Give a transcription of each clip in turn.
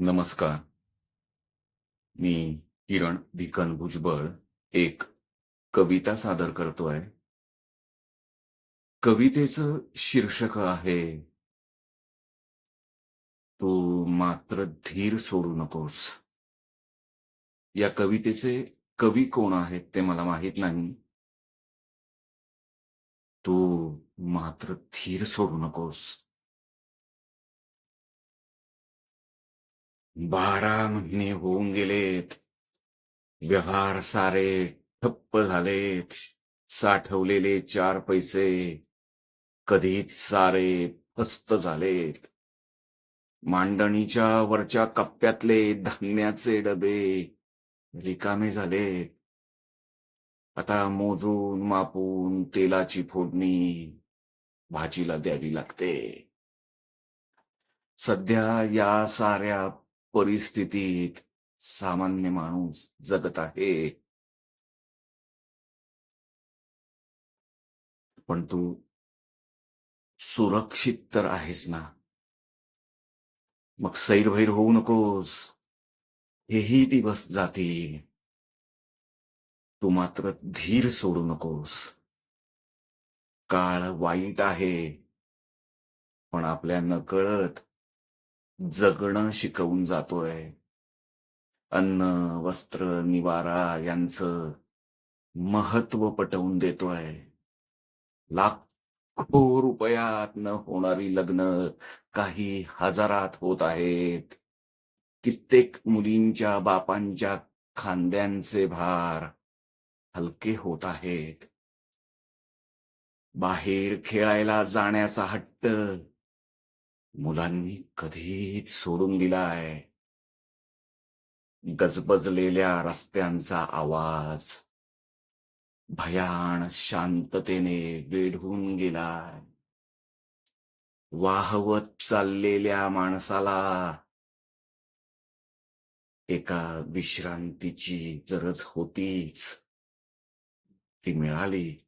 नमस्कार. मी किरण भिकन भुजबळ एक कविता सादर करतोय कवितेचं शीर्षक आहे तू मात्र धीर सोडू नकोस. या कवितेचे कवी कोण आहेत ते मला माहीत नाही. तू मात्र धीर सोडू नकोस. बारा महिने होऊन गेलेत. व्यवहार सारे ठप्प झालेत. साठवलेले चार पैसे कधीच सारे फस्त झालेत. मांडणीच्या वरच्या कप्प्यातले धान्याचे डबे रिकामे झालेत. आता मोजून मापून तेलाची फोडणी भाजीला द्यावी लागते. सध्या या साऱ्या परिस्थितीत सामान्य माणूस जगत आहे. पण तू सुरक्षित तर आहेस ना? मग सैरभैर होऊ नकोस. हेही दिवस जातील. तू मात्र धीर सोडू नकोस. काळ वाईट आहे. पण आपल्या नकळत जगणं शिकवून जातोय. अन्न वस्त्र निवारा यांचं महत्त्व पटवून देतोय. लाखो रुपयात न होणारी लग्न काही हजारात होत आहेत. कित्येक मुलींच्या बापांच्या खांद्यांचे भार हलके होत आहेत. बाहेर खेळायला जाण्याचा हट्ट मुलांनी कधीच सोडून दिलाय गजबजलेल्या रस्त्यांचा आवाज. भयान शांततेने वेढून गेलाय वाहवत चाललेल्या माणसाला एका विश्रांतीची गरज होतीच. ती मिळाली.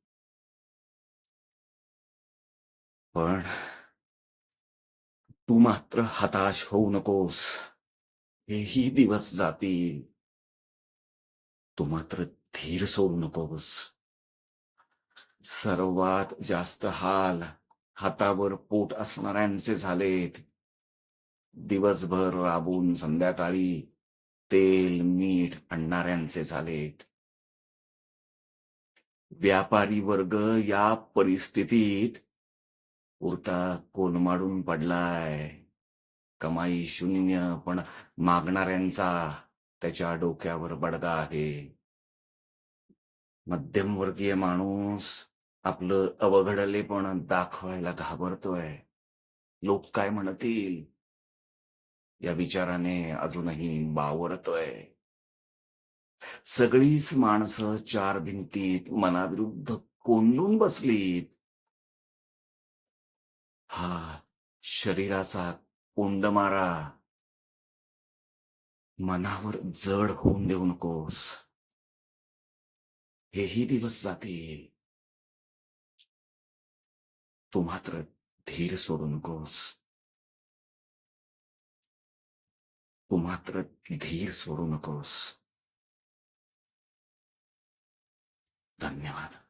पण तू मात्र हताश होऊ नकोस. हेही दिवस जातील. तू मात्र धीर सोडू नकोस. सर्वात जास्त हाल हातावर पोट असणाऱ्यांचे झालेत. दिवसभर राबून संध्याकाळी तेल मीठ आणणाऱ्यांचे झालेत. व्यापारी वर्ग या परिस्थितीत उरता कोलमाडून पडलाय? कमाई शून्य पण मागणाऱ्यांचा त्याच्या डोक्यावर बडगा आहे. मध्यमवर्गीय माणूस आपलं अवघडले पण दाखवायला घाबरतोय. लोक काय म्हणतील? या विचाराने अजूनही बावरतोय सगळीच माणसं चार भिंतीत मनाविरुद्ध कोंडून बसलीत. हा शरीराचा कोंडमारा. मनावर जड होऊन देऊ नकोस. हेही दिवस जातील. तू मात्र धीर सोडू नकोस. तू मात्र धीर सोडू नकोस. धन्यवाद.